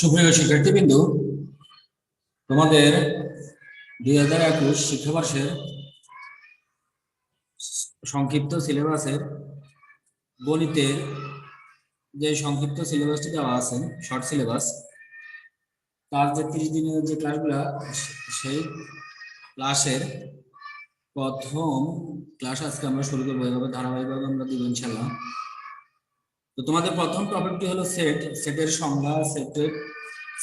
সুপ্রিয় শিক্ষার্থীবৃন্দ তোমাদের দুই হাজার একুশ শিক্ষাবর্ষের সংক্ষিপ্ত সিলেবাসের গণিতের যে সংক্ষিপ্ত সিলেবাসটি দেওয়া আছে, শর্ট সিলেবাস, তার যে ত্রিশ দিনের যে ক্লাসগুলা, সেই ক্লাসের প্রথম ক্লাস আজকে আমরা শুরু করব। এভাবে ধারাবাহিকভাবে আমরা দিব ইনশাল্লাহ তো তোমাদের প্রথম টপিকটি হলো সেট সেটের সংজ্ঞা সেটের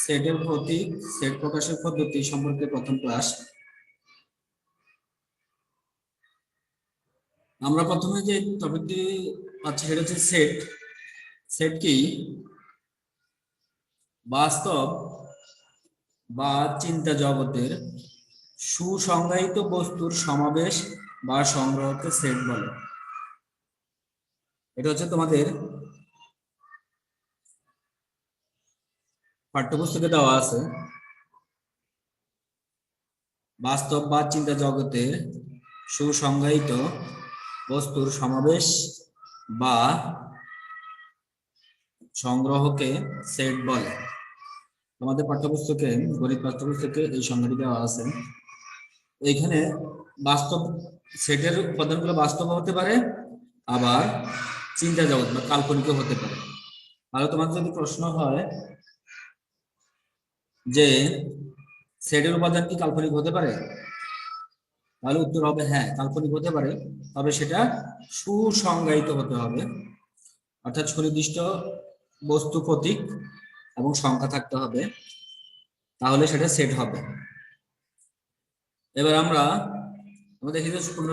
সেটের প্রতীক সেট প্রকাশের পদ্ধতি সম্পর্কে প্রথম ক্লাস আমরা প্রথমে যে টপিকটি পাচ্ছি সেটা হচ্ছে সেট সেট কি? বাস্তব বা চিন্তা জগতের সুসংজ্ঞায়িত বস্তুর সমাবেশ বা সংগ্রহকে সেট বলে। এটা হচ্ছে তোমাদের পাঠ্যপুস্তকে দেওয়া আছে, বাস্তব বা চিন্তা জগতে সুসংজ্ঞায়িত বস্তুর সমাবেশ বা সংগ্রহকে সেট বলে। তোমাদের পাঠ্যপুস্তকে, গণিত পাঠ্যপুস্তকে এই সংজ্ঞাটি দেওয়া আছে। এখানে বাস্তব সেটের উপাদানগুলো বাস্তব হতে পারে, আবার চিন্তা জগৎ বা কাল্পনিক হতে পারে। তাহলে তোমার যদি প্রশ্ন হয় যে সেটের উপাদান কি কাল্পনিক হতে পারে? তাহলে উত্তর হবে হ্যাঁ কাল্পনিক হতে পারে। তবে সেটা সুসংজ্ঞায়িত হতে হবে। অর্থাৎ সুনির্দিষ্ট বস্তু প্রতীক এবং সংখ্যা থাকতে হবে। তাহলে সেটা সেট হবে। এবার আমরা আমরা দেখি যে পূর্ণ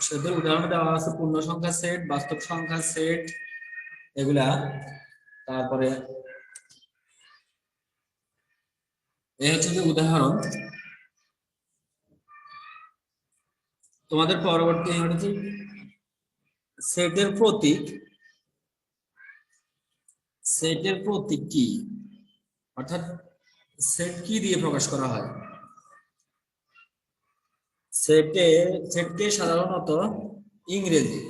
সেটের উদাহরণ দেওয়া আছে পূর্ণ সংখ্যা সেট, বাস্তব সংখ্যা সেট, এগুলা। তারপরে এই হচ্ছে যে উদাহরণ। তোমাদের পরবর্তী হচ্ছে সেটের প্রতীক। সেটের প্রতীক কি? অর্থাৎ সেট কি দিয়ে প্রকাশ করা হয়? সেটে, সেটকে সাধারণত ইংরেজি।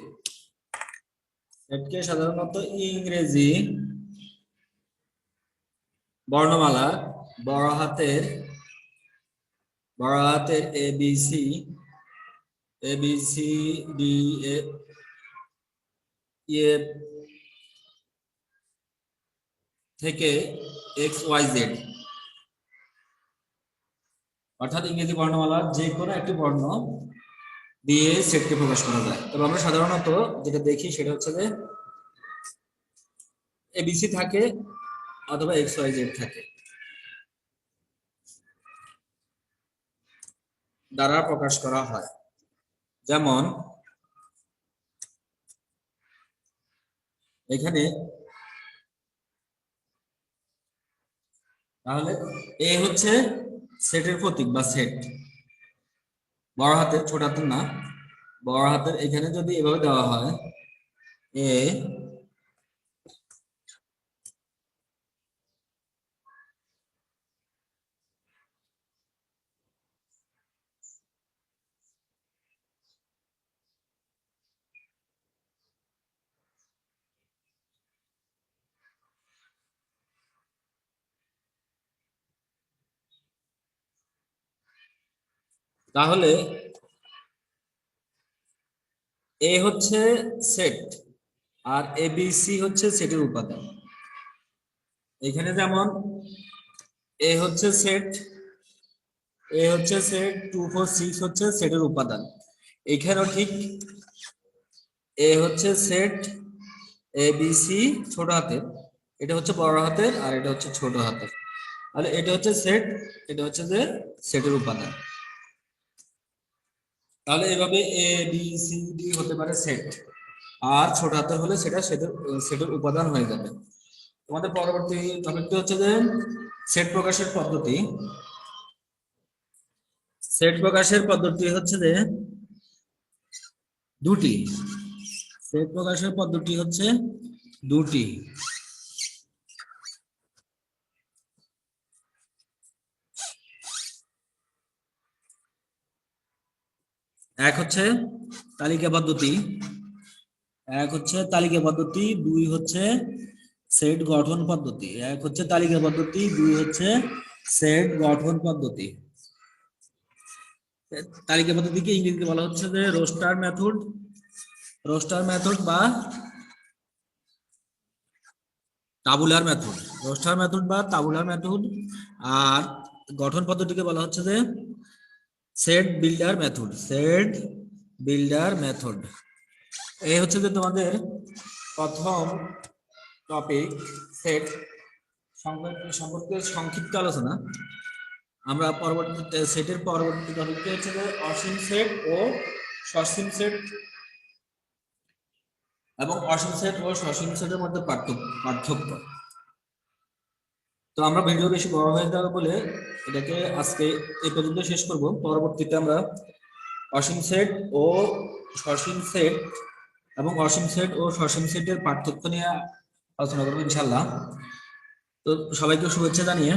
সেটকে সাধারণত ইংরেজি বর্ণমালা বড় হাতের বড় হাতের A B C A B C D A থেকে এক্স ওয়াই জেড অর্থাৎ ইংরেজি বর্ণমালার যে কোনো একটি বর্ণ দিয়ে সেটকে প্রকাশ করা যায়। তবে আমরা সাধারণত যেটা দেখি সেটা হচ্ছে যে এবিসি থাকে অথবা এক্স ওয়াই জেড থাকে। দ্বারা প্রকাশ করা হয়। যেমন, এখানে তাহলে এ হচ্ছে সেটের প্রতীক বা সেট বড় হাতের, ছোট হাতের না। বড় হাতের এখানে যদি এভাবে দেওয়া হয়, এ তাহলে এ হচ্ছে সেট আর এ বি সি হচ্ছে সেটের উপাদান। এখানে যেমন এ হচ্ছে সেট এ হচ্ছে সেট টু ফোর সিক্স হচ্ছে সেটের উপাদান। এখানেও ঠিক এ হচ্ছে সেট এ বি সি ছোট হাতের, এটা হচ্ছে বড় হাতের আর এটা হচ্ছে ছোট হাতের। তাহলে এটা হচ্ছে সেট এটা হচ্ছে যে সেটের উপাদান। তাহলে এভাবে এ বি সি ডি হতে পারে সেট আর ছোটাতে হলে সেটা সেটের উপাদান হয়ে যাবে। তোমাদের পরবর্তী টপিকটি হচ্ছে যে সেট প্রকাশের পদ্ধতি। সেট প্রকাশের পদ্ধতি হচ্ছে যে দুটি। সেট প্রকাশের পদ্ধতি হচ্ছে দুটি। এক হচ্ছে তালিকা পদ্ধতি এক হচ্ছে তালিকা পদ্ধতি দুই হচ্ছে সেট গঠন পদ্ধতি, এক হচ্ছে তালিকা পদ্ধতি দুই হচ্ছে সেট গঠন পদ্ধতি। তালিকা পদ্ধতিকে ইংরেজিতে বলা হচ্ছে যে রোস্টার মেথড রোস্টার মেথড বা তাবুলার মেথড, রোস্টার মেথড বা তাবুলার মেথড, আর গঠন পদ্ধতিকে বলা হচ্ছে যে set builder method set builder method এই হচ্ছে যে তোমাদের প্রথম টপিক সেট সম্পর্কে সংক্ষিপ্ত আলোচনা। আমরা পরবর্তীতে সেটের পরবর্তী টপিকটি হচ্ছে যে অসীম সেট ও সসীম সেট এবং অসীম সেট ও সসীম সেটের মধ্যে পার্থক্য পার্থক্য। তো আমরা ভিডিও বেশি বড় হয়ে যাবে বলে এটাকে আজকে এই পর্যন্ত শেষ করব। পরবর্তীতে আমরা অসীম সেট ও সসীম সেট এবং অসীম সেট ও সসীম সেটের পার্থক্য নিয়ে আলোচনা করব ইনশাল্লাহ তো সবাইকে শুভেচ্ছা জানিয়ে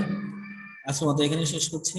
আজকে মতো এখানে শেষ করছি।